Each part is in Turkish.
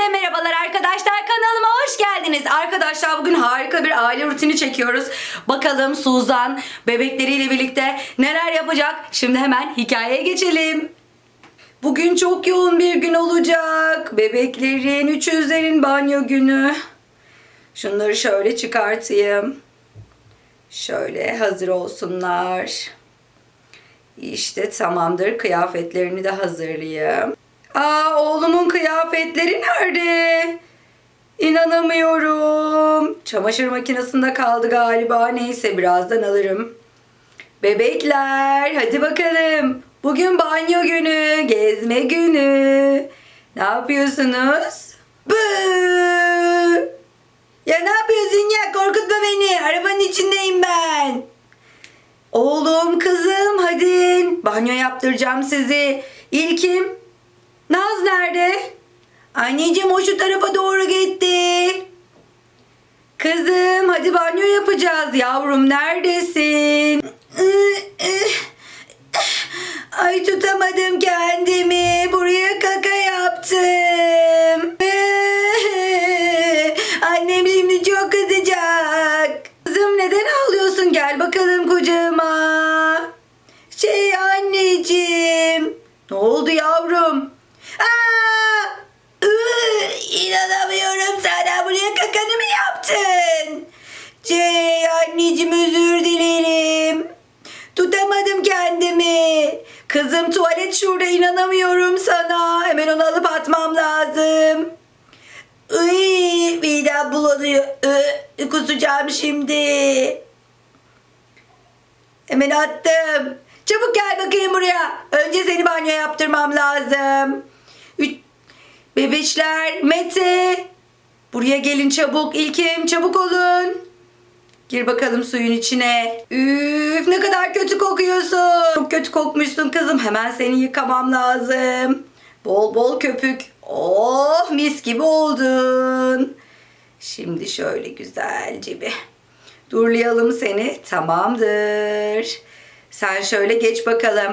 Hepinize merhabalar arkadaşlar kanalıma hoş geldiniz. Arkadaşlar bugün harika bir aile rutini çekiyoruz. Bakalım Suzan bebekleriyle birlikte neler yapacak? Şimdi hemen hikayeye geçelim. Bugün çok yoğun bir gün olacak. Bebeklerin, üçüzlerin banyo günü. Şunları şöyle çıkartayım. Şöyle hazır olsunlar. İşte tamamdır. Kıyafetlerini de hazırlayayım. Aa oğlumun kıyafetleri nerede? İnanamıyorum. Çamaşır makinesinde kaldı galiba. Neyse birazdan alırım. Bebekler hadi bakalım. Bugün banyo günü, gezme günü. Ne yapıyorsunuz? Bıı! Ya ne yapıyorsun ya? Korkutma beni. Arabanın içindeyim ben. Oğlum, kızım hadi. Banyo yaptıracağım sizi. İlkim. Naz nerede? Anneciğim o şu tarafa doğru gitti. Kızım hadi banyo yapacağız. Yavrum neredesin? Ay tutamadım kendimi. Buraya anneciğim özür dilerim. Tutamadım kendimi. Kızım tuvalet şurada inanamıyorum sana. Hemen onu alıp atmam lazım. Iy, midem bulanıyor. Iı, kusacağım şimdi. Hemen attım. Çabuk gel bakayım buraya. Önce seni banyo yaptırmam lazım. Üç... Bebeşler, Mete. Buraya gelin çabuk. İlkim çabuk olun. Gir bakalım suyun içine. Üf ne kadar kötü kokuyorsun. Çok kötü kokmuşsun kızım. Hemen seni yıkamam lazım. Bol bol köpük. Oh mis gibi oldun. Şimdi şöyle güzelce bir durlayalım seni. Tamamdır. Sen şöyle geç bakalım.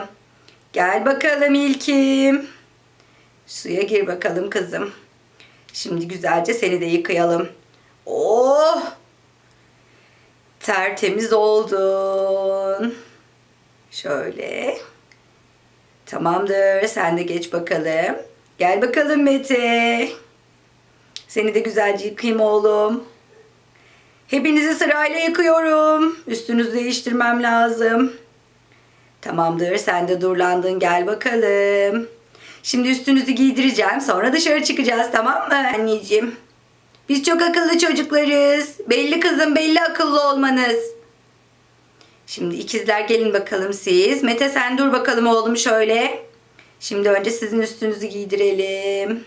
Gel bakalım İlkim. Suya gir bakalım kızım. Şimdi güzelce seni de yıkayalım. Oh! Tertemiz oldun. Şöyle. Tamamdır. Sen de geç bakalım. Gel bakalım Mete. Seni de güzelce yıkayayım oğlum. Hepinizi sırayla yıkıyorum. Üstünüzü değiştirmem lazım. Tamamdır. Sen de durlandın. Gel bakalım. Şimdi üstünüzü giydireceğim. Sonra dışarı çıkacağız tamam mı anneciğim? Biz çok akıllı çocuklarız. Belli kızım belli akıllı olmanız. Şimdi ikizler gelin bakalım siz. Mete sen dur bakalım oğlum şöyle. Şimdi önce sizin üstünüzü giydirelim.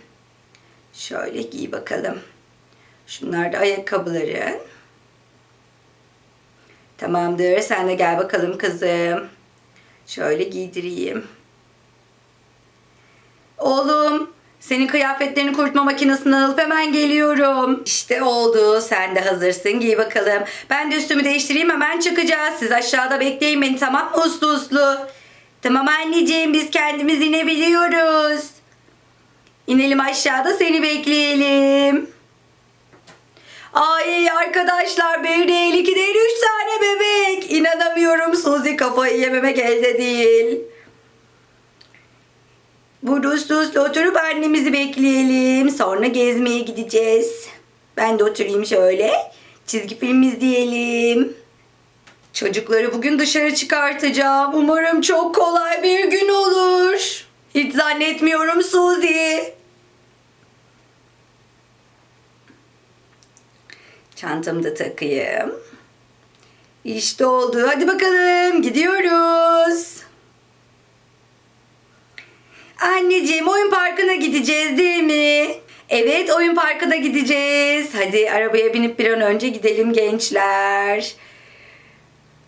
Şöyle giy bakalım. Şunlar da ayakkabıların. Tamamdır. Sen de gel bakalım kızım. Şöyle giydireyim. Oğlum senin kıyafetlerini kurutma makinesinden alıp hemen geliyorum. İşte oldu. Sen de hazırsın. Giy bakalım. Ben de üstümü değiştireyim hemen çıkacağız. Siz aşağıda bekleyin beni tamam mı uslu uslu? Tamam anneciğim biz kendimiz inebiliyoruz. İnelim aşağıda seni bekleyelim. Ay arkadaşlar iki değil üç tane bebek. İnanamıyorum Suzi kafayı yememek elde değil. Burada uslu uslu oturup annemizi bekleyelim. Sonra gezmeye gideceğiz. Ben de oturayım şöyle. Çizgi film izleyelim. Çocukları bugün dışarı çıkartacağım. Umarım çok kolay bir gün olur. Hiç zannetmiyorum Suzi. Çantamı da takayım. İşte oldu. Hadi bakalım gidiyoruz. Anneciğim oyun parkına gideceğiz değil mi? Evet oyun parkına gideceğiz. Hadi arabaya binip bir an önce gidelim gençler.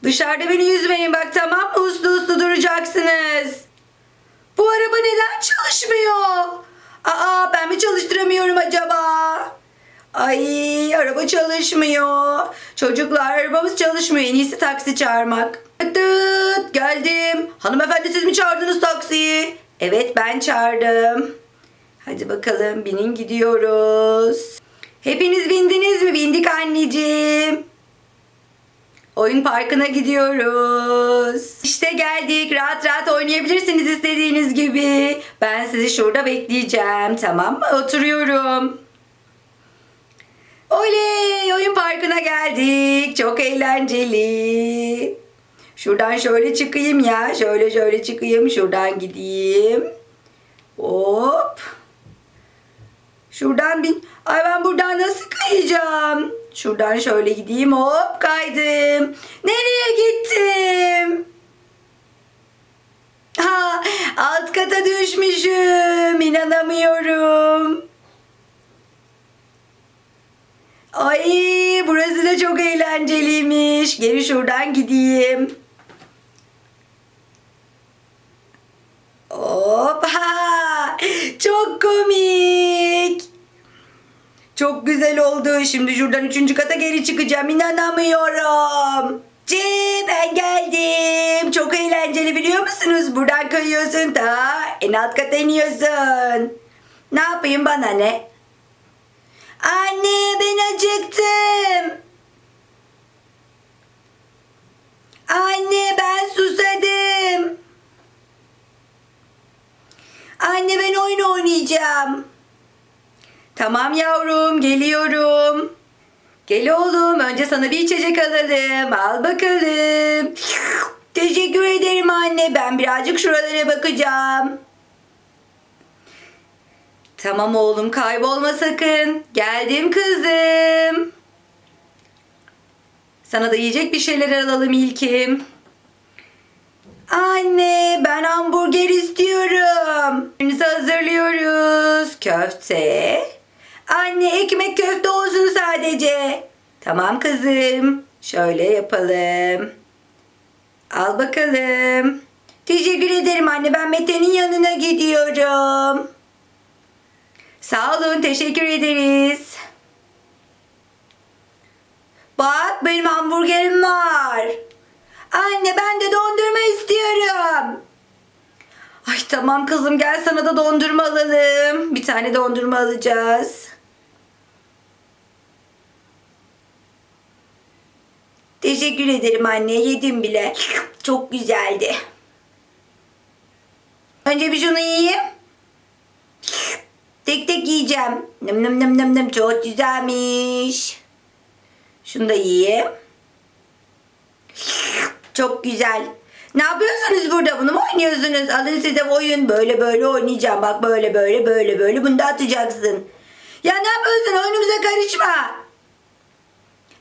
Dışarıda beni yüzmeyin bak tamam mı? Uslu uslu duracaksınız. Bu araba neden çalışmıyor? Aa ben mi çalıştıramıyorum acaba? Ay araba çalışmıyor. Çocuklar arabamız çalışmıyor. En iyisi taksi çağırmak. Dıt geldim. Hanımefendi siz mi çağırdınız taksiyi? Evet ben çağırdım. Hadi bakalım binin gidiyoruz. Hepiniz bindiniz mi? Bindik anneciğim. Oyun parkına gidiyoruz. İşte geldik. Rahat rahat oynayabilirsiniz istediğiniz gibi. Ben sizi şurada bekleyeceğim. Tamam mı? Oturuyorum. Oley! Oyun parkına geldik. Çok eğlenceli. Şuradan şöyle çıkayım ya. Şöyle şöyle çıkayım. Şuradan gideyim. Hop. Şuradan bin. Ay ben buradan nasıl kayacağım? Şuradan şöyle gideyim. Hop kaydım. Nereye gittim? Ha, alt kata düşmüşüm. İnanamıyorum. Ay burası da çok eğlenceliymiş. Geri şuradan gideyim. Hop ha, çok komik. Çok güzel oldu. Şimdi şuradan üçüncü kata geri çıkacağım. İnanamıyorum. C ben geldim. Çok eğlenceli biliyor musunuz? Buradan kayıyorsun ta en alt kata iniyorsun. Ne yapayım bana ne? Anne ben acıktım. Anne ben susadım. Anne ben oyun oynayacağım. Tamam yavrum geliyorum. Gel oğlum önce sana bir içecek alalım. Al bakalım. Teşekkür ederim anne. Ben birazcık şuralara bakacağım. Tamam oğlum kaybolma sakın. Geldim kızım. Sana da yiyecek bir şeyler alalım İlkim. Anne ben hamburger istiyorum. Şimdi hazırlıyoruz. Köfte. Anne ekmek köfte olsun sadece. Tamam kızım. Şöyle yapalım. Al bakalım. Teşekkür ederim anne. Ben Mete'nin yanına gidiyorum. Sağ olun. Teşekkür ederiz. Bak benim hamburgerim var. Anne ben de dondurma istiyorum. Ay tamam kızım gel sana da dondurma alalım. Bir tane dondurma alacağız. Teşekkür ederim anne yedim bile. Çok güzeldi. Önce bir şunu yiyeyim. Tek tek yiyeceğim. Nım nım nım nım nım çok güzelmiş. Şunu da yiyeyim. Çok güzel. Ne yapıyorsunuz burada? Bunu mu oynuyorsunuz? Alın size oyun. Böyle böyle oynayacağım. Bak böyle böyle böyle böyle. Bunu da atacaksın. Ya ne yapıyorsun? Oyunumuza karışma.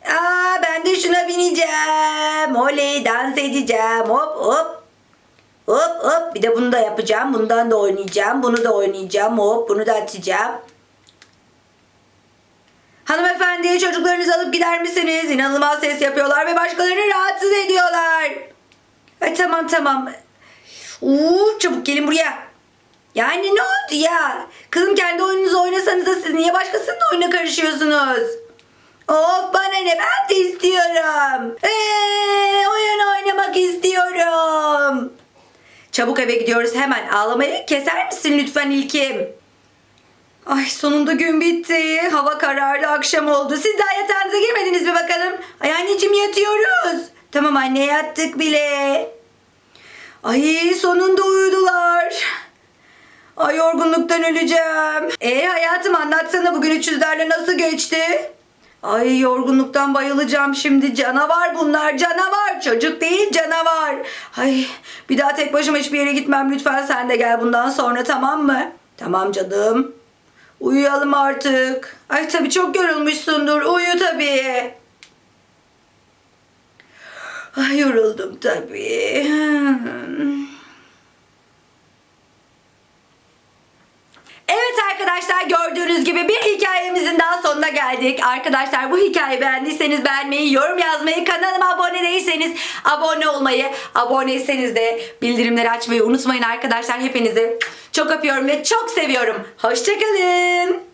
Aa ben de şuna bineceğim. Oley dans edeceğim. Hop hop. Hop hop. Bir de bunu da yapacağım. Bundan da oynayacağım. Bunu da oynayacağım. Hop bunu da atacağım. Hanımefendi çocuklarınızı alıp gider misiniz? İnanılmaz ses yapıyorlar ve başkalarını rahatsız ediyorlar. Ay tamam tamam. Uuu çabuk gelin buraya. Yani ne oldu ya? Kızım kendi oyununuzu oynasanız da siz niye başkasının oyuna karışıyorsunuz? Of bana ne ben de istiyorum. Ee, oyun oynamak istiyorum. Çabuk eve gidiyoruz hemen. Ağlamayı keser misin lütfen İlkim? Ay sonunda gün bitti. Hava karardı, akşam oldu. Siz daha yatağınıza girmediniz mi bakalım? Ay anneciğim yatıyoruz. Tamam anne yattık bile. Ay sonunda uyudular. Ay yorgunluktan öleceğim. E hayatım anlatsana bugün 300'lerle nasıl geçti? Ay yorgunluktan bayılacağım şimdi. Canavar bunlar canavar. Çocuk değil canavar. Ay bir daha tek başıma hiçbir yere gitmem. Lütfen sen de gel bundan sonra tamam mı? Tamam canım. Uyuyalım artık. Ay tabii çok yorulmuşsundur. Uyu tabii. Ay yoruldum tabii. Evet arkadaşlar gördüğünüz gibi bir hikayemizin daha sonuna geldik. Arkadaşlar bu hikayeyi beğendiyseniz beğenmeyi, yorum yazmayı, kanalıma abone değilseniz abone olmayı, aboneyseniz de bildirimleri açmayı unutmayın arkadaşlar. Hepinizi çok öpüyorum ve çok seviyorum. Hoşçakalın.